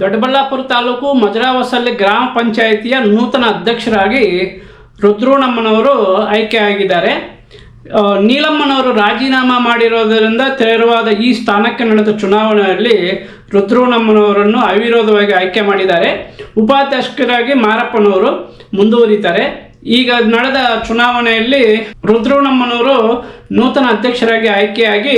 ದೊಡ್ಡಬಳ್ಳಾಪುರ ತಾಲೂಕು ಮಜರಾವಸಲ್ಲಿ ಗ್ರಾಮ ಪಂಚಾಯಿತಿಯ ನೂತನ ಅಧ್ಯಕ್ಷರಾಗಿ ರುದ್ರೂಣಮ್ಮನವರು ಆಯ್ಕೆಯಾಗಿದ್ದಾರೆ ನೀಲಮ್ಮನವರು ರಾಜೀನಾಮೆ ಮಾಡಿರೋದರಿಂದ ತೆರವಾದ ಈ ಸ್ಥಾನಕ್ಕೆ ನಡೆದ ಚುನಾವಣೆಯಲ್ಲಿ ರುದ್ರೂಣಮ್ಮನವರನ್ನು ಅವಿರೋಧವಾಗಿ ಆಯ್ಕೆ ಮಾಡಿದ್ದಾರೆ. ಉಪಾಧ್ಯಕ್ಷರಾಗಿ ಮಾರಪ್ಪನವರು ಮುಂದುವರಿತಾರೆ. ಈಗ ನಡೆದ ಚುನಾವಣೆಯಲ್ಲಿ ರುದ್ರೂಣಮ್ಮನವರು ನೂತನ ಅಧ್ಯಕ್ಷರಾಗಿ ಆಯ್ಕೆಯಾಗಿ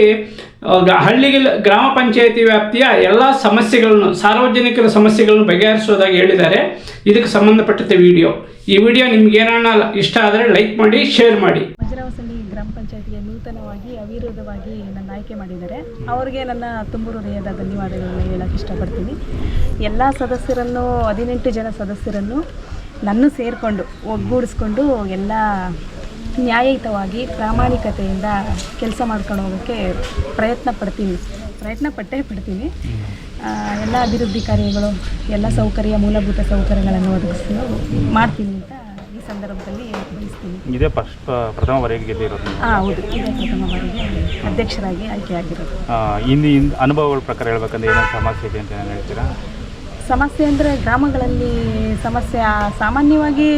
ಆ, ಗ- ಹಳ್ಳಿಗಳ ಗ್ರಾಮ ಪಂಚಾಯಿತಿ ವ್ಯಾಪ್ತಿಯ ಎಲ್ಲ ಸಮಸ್ಯೆಗಳನ್ನು ಸಾರ್ವಜನಿಕರ ಸಮಸ್ಯೆಗಳನ್ನು ಬಗೆಹರಿಸೋದಾಗಿ ಹೇಳಿದ್ದಾರೆ. ಇದಕ್ಕೆ ಸಂಬಂಧಪಟ್ಟಂತೆ ವಿಡಿಯೋ. ಈ ವಿಡಿಯೋ ನಿಮ್ಗೆ ಏನಾರ ಇಷ್ಟ ಆದರೆ ಲೈಕ್ ಮಾಡಿ ಶೇರ್ ಮಾಡಿ. ಮಜರಾವಸಲ್ಲಿ ಗ್ರಾಮ ಪಂಚಾಯತಿಗೆ ನೂತನವಾಗಿ ಅವಿರೋಧವಾಗಿ ನನ್ನ ಆಯ್ಕೆ ಮಾಡಿದ್ದಾರೆ. ಅವರಿಗೆ ನನ್ನ ತುಂಬ ಹೃದಯದ ಧನ್ಯವಾದಗಳನ್ನು ಹೇಳಕ್ಕೆ ಇಷ್ಟಪಡ್ತೀನಿ. ಎಲ್ಲ ಸದಸ್ಯರನ್ನು ಹದಿನೆಂಟು ಜನ ಸದಸ್ಯರನ್ನು ನನ್ನ ಸೇರಿಕೊಂಡು ಒಗ್ಗೂಡಿಸ್ಕೊಂಡು ಎಲ್ಲ ನ್ಯಾಯಯುತವಾಗಿ ಪ್ರಾಮಾಣಿಕತೆಯಿಂದ ಕೆಲಸ ಮಾಡ್ಕೊಂಡು ಹೋಗೋಕ್ಕೆ ಪ್ರಯತ್ನ ಪಡ್ತೀನಿ. ಪ್ರಯತ್ನ ಪಟ್ಟೇ ಪಡ್ತೀನಿ. ಎಲ್ಲ ಅಭಿವೃದ್ಧಿ ಕಾರ್ಯಗಳು ಎಲ್ಲ ಸೌಕರ್ಯ ಮೂಲಭೂತ ಸೌಕರ್ಯಗಳನ್ನು ಒದಗಿಸಲು ಮಾಡ್ತೀನಿ ಅಂತ ಈ ಸಂದರ್ಭದಲ್ಲಿ ತಿಳಿಸ್ತೀನಿ ಇದೇ ಫಸ್ಟ್ ಪ್ರಥಮ ಬಾರಿಗೆ ಗೆದ್ದಿರೋದು. ಹಾಂ ಹೌದು. ಇದೇ ಪ್ರಥಮ ಬಾರಿಗೆ ಅಧ್ಯಕ್ಷರಾಗಿ ಆಯ್ಕೆಯಾಗಿರೋದು. ಇನ್ನು ಅನುಭವಗಳ ಪ್ರಕಾರ ಹೇಳ್ಬೇಕಂದ್ರೆ ಏನೇನು ಸಮಸ್ಯೆ ಇದೆ ಅಂತ ನಾನು ಹೇಳ್ತೀರಾ? ಸಮಸ್ಯೆ ಅಂದರೆ ಗ್ರಾಮಗಳಲ್ಲಿ ಸಮಸ್ಯೆ ಸಾಮಾನ್ಯವಾಗಿ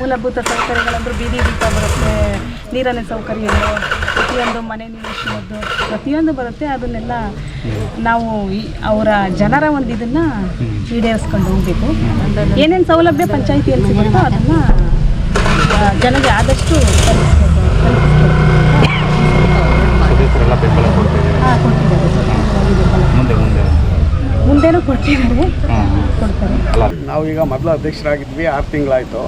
ಮೂಲಭೂತ ಸೌಕರ್ಯಗಳಂದ್ರೆ ಬೀದಿ ದೀಪ ಬರುತ್ತೆ, ನೀರಿನ ಸೌಕರ್ಯ ಪ್ರತಿಯೊಂದು ಮನೆ ನಿವೇಶನದ್ದು ಪ್ರತಿಯೊಂದು ಬರುತ್ತೆ, ಅದನ್ನೆಲ್ಲ ನಾವು ಅವರ ಜನರ ಒಂದು ಇದನ್ನು ಈಡೇರಿಸ್ಕೊಂಡು ಹೋಗಬೇಕು. ಏನೇನು ಸೌಲಭ್ಯ ಪಂಚಾಯಿತಿಯಲ್ಲಿ ಸಿಗುತ್ತೋ ಅದನ್ನು ಜನರಿಗೆ ಆದಷ್ಟು ತಲುಪಿಸ್ಬೇಕು ಸದಸ್ಯರೆಲ್ಲ ಬೆಂಬಲ ಕೊಡ್ತಿದ್ದೀರಿ ಹಾಂ ಕೊಡ್ತಿದ್ದಾರೆ ಸರ್ ಬೆಂಬಲ. ಮುಂದೆ ಮುಂದೆ ಕೊಡ್ತಾರೆ. ಅಲ್ಲ. ನಾವೀಗ ಮೊದಲು ಅಧ್ಯಕ್ಷರಾಗಿದ್ವಿ ಆರು ತಿಂಗಳಾಯಿತು.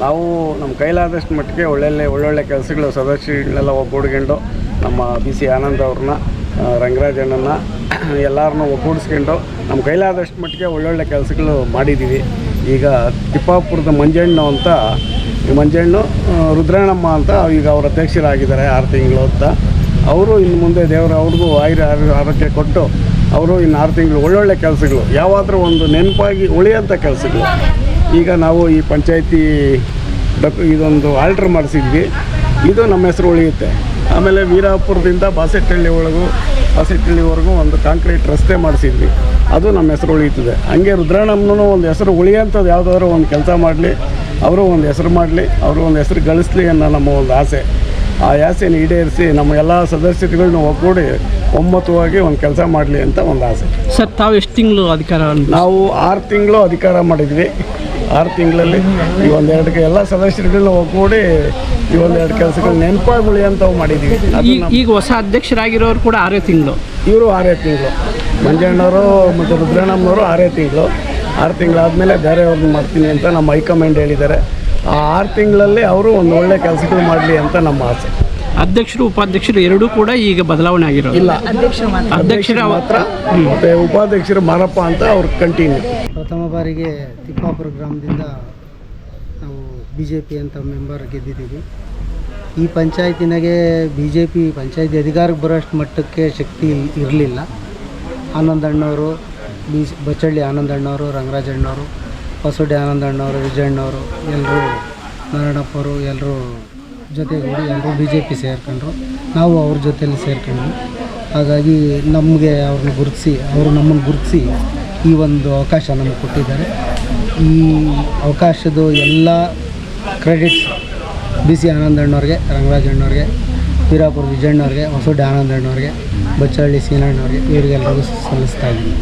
ನಾವು ನಮ್ಮ ಕೈಲಾದಷ್ಟು ಮಟ್ಟಿಗೆ ಒಳ್ಳೊಳ್ಳೆ ಒಳ್ಳೊಳ್ಳೆ ಕೆಲಸಗಳು ಸದಸ್ಯಗಳನ್ನೆಲ್ಲ ಒಗ್ಗೂಡ್ಕೊಂಡು ನಮ್ಮ ಬಿ ಸಿ ಆನಂದ್ ಅವ್ರನ್ನ ರಂಗರಾಜಣ್ಣನ ಎಲ್ಲರನ್ನೂ ಒಗ್ಗೂಡಿಸ್ಕೊಂಡು ನಮ್ಮ ಕೈಲಾದಷ್ಟು ಮಟ್ಟಿಗೆ ಒಳ್ಳೊಳ್ಳೆ ಕೆಲಸಗಳು ಮಾಡಿದ್ದೀವಿ ಈಗ ತಿಪ್ಪಾಪುರದ ಮಂಜಣ್ಣು ಅಂತ ಈ ಮಂಜಣ್ಣು ರುದ್ರಣ್ಣಮ್ಮ ಅಂತ ಈಗ ಅವ್ರ ಅಧ್ಯಕ್ಷರಾಗಿದ್ದಾರೆ ಆರು ತಿಂಗಳು ಅಂತ. ಅವರು ಇನ್ನು ಮುಂದೆ ದೇವರ ಅವ್ರಿಗೂ ಆಯುರ ಆರೋ- ಆರೋಗ್ಯ ಕೊಟ್ಟು ಅವರು ಇನ್ನು ಆರು ತಿಂಗಳು ಒಳ್ಳೊಳ್ಳೆ ಕೆಲಸಗಳು, ಯಾವಾದರೂ ಒಂದು ನೆನಪಾಗಿ ಉಳಿಯೋಂಥ ಕೆಲಸಗಳು. ಈಗ ನಾವು ಈ ಪಂಚಾಯತಿ ಡಕ್ ಇದೊಂದು ಆಲ್ಟ್ರ್ ಮಾಡಿಸಿದ್ವಿ. ಇದು ನಮ್ಮ ಹೆಸರು ಉಳಿಯುತ್ತೆ. ಆಮೇಲೆ ವೀರಾಪುರದಿಂದ ಬಾಸೆಟ್ಟಳ್ಳಿ ಒಳಗೂ ಬಾಸೆಟ್ಟಳ್ಳಿವರೆಗೂ ಒಂದು ಕಾಂಕ್ರೀಟ್ ರಸ್ತೆ ಮಾಡಿಸಿದ್ವಿ. ಅದು ನಮ್ಮ ಹೆಸರು ಉಳಿಯುತ್ತದೆ. ಹಂಗೆ ರುದ್ರಣ್ಣಮ್ಮನೂ ಒಂದು ಹೆಸರು ಉಳಿಯೋಂಥದ್ದು ಯಾವುದಾದ್ರೂ ಒಂದು ಕೆಲಸ ಮಾಡಲಿ, ಅವರು ಒಂದು ಹೆಸರು ಮಾಡಲಿ, ಅವರು ಒಂದು ಹೆಸರು ಗಳಿಸ್ಲಿ ಅನ್ನೋ ನಮ್ಮ ಒಂದು ಆಸೆ. ಆ ಆಸೆನ ಈಡೇರಿಸಿ ನಮ್ಮ ಎಲ್ಲ ಸದಸ್ಯರುಗಳನ್ನ ಒಗ್ಗೂಡಿ ಒಮ್ಮತವಾಗಿ ಒಂದು ಕೆಲಸ ಮಾಡಲಿ ಅಂತ ಒಂದು ಆಸೆ. ಸರ್ ತಾವು ಎಷ್ಟು ತಿಂಗಳು ಅಧಿಕಾರ ನಾವು ಆರು ತಿಂಗಳು ಅಧಿಕಾರ ಮಾಡಿದ್ವಿ. ಆರು ತಿಂಗಳಲ್ಲಿ ಈ ಒಂದೆರಡು ಎಲ್ಲ ಸದಸ್ಯರುಗಳನ್ನ ಒಗ್ಗೂಡಿ ಈ ಒಂದೆರಡು ಕೆಲಸಗಳು ನೆನಪಾಗಿ ಅಂತ ಮಾಡಿದ್ವಿ. ಈಗ ಹೊಸ ಅಧ್ಯಕ್ಷರಾಗಿರೋರು ಕೂಡ ಆರೇ ತಿಂಗಳು. ಇವರು ಆರೇ ತಿಂಗಳು. ಮಂಜಣ್ಣವರು ಮತ್ತು ರುದ್ರಣ್ಣಮ್ಮನವರು ಆರೇ ತಿಂಗಳು. ಆರು ತಿಂಗಳಾದಮೇಲೆ ಬೇರೆ ಅವ್ರನ್ನ ಮಾಡ್ತೀನಿ ಅಂತ ನಮ್ಮ ಹೈಕಮಾಂಡ್ ಹೇಳಿದ್ದಾರೆ. ಆ ಆರು ತಿಂಗಳಲ್ಲಿ ಅವರು ಒಂದು ಒಳ್ಳೆ ಕೆಲಸಗಳು ಮಾಡಲಿ ಅಂತ ನಮ್ಮ ಆಸೆ. ಅಧ್ಯಕ್ಷರು ಉಪಾಧ್ಯಕ್ಷರು ಎರಡೂ ಕೂಡ ಈಗ ಬದಲಾವಣೆ ಆಗಿರೋದು ಇಲ್ಲ. ಅಧ್ಯಕ್ಷರು ಮಾತ್ರ. ಅಧ್ಯಕ್ಷರ ಮಾತ್ರ ಮತ್ತೆ ಉಪಾಧ್ಯಕ್ಷರು ಮಾರಪ್ಪ ಅಂತ ಅವ್ರ ಕಂಟಿನ್ಯೂ ಪ್ರಥಮ ಬಾರಿಗೆ ತಿಪ್ಪಾಪುರ ಗ್ರಾಮದಿಂದ ನಾವು ಬಿ ಜೆ ಪಿ ಅಂತ ಮೆಂಬರ್ ಗೆದ್ದಿದ್ದೀವಿ. ಈ ಪಂಚಾಯತಿನಾಗೆ ಬಿ ಜೆ ಪಿ ಪಂಚಾಯತಿ ಅಧಿಕಾರಕ್ಕೆ ಬರೋಷ್ಟು ಮಟ್ಟಕ್ಕೆ ಶಕ್ತಿ ಇರಲಿಲ್ಲ. ಆನಂದಣ್ಣವರು ಬಿ ಬಚ್ಚಳ್ಳಿ ಆನಂದಣ್ಣವರು ರಂಗರಾಜಣ್ಣವರು ಹೊಸಡಿ ಆನಂದಣ್ಣವರು ವಿಜಯಣ್ಣವರು ಎಲ್ಲರೂ ನಾರಾಯಣಪ್ಪರು ಎಲ್ಲರೂ ಜೊತೆಗೂಡಿ ಎಲ್ಲರೂ ಬಿ ಜೆ ಪಿ ಸೇರ್ಕೊಂಡ್ರು. ನಾವು ಅವ್ರ ಜೊತೆಯಲ್ಲಿ ಸೇರ್ಕೊಂಡ್ವಿ. ಹಾಗಾಗಿ ನಮಗೆ ಅವ್ರನ್ನ ಗುರುತಿಸಿ, ಅವರು ನಮ್ಮನ್ನು ಗುರುತಿಸಿ ಈ ಒಂದು ಅವಕಾಶ ನಮಗೆ ಕೊಟ್ಟಿದ್ದಾರೆ. ಈ ಅವಕಾಶದ ಎಲ್ಲ ಕ್ರೆಡಿಟ್ಸ್ ಬಿ ಸಿ ಆನಂದಣ್ಣವ್ರಿಗೆ ರಂಗರಾಜಣ್ಣವ್ರಿಗೆ ವೀರಾಪುರ ವಿಜಯಣ್ಣವ್ರಿಗೆ ಹೊಸೂಡಿ ಆನಂದಣ್ಣವ್ರಿಗೆ ಬಚ್ಚಹಳ್ಳಿ ಸೀನಣ್ಣವ್ರಿಗೆ ಇವರಿಗೆಲ್ಲರಿಗೂ ಸಲ್ಲಿಸ್ತಾ ಇದ್ದೀನಿ.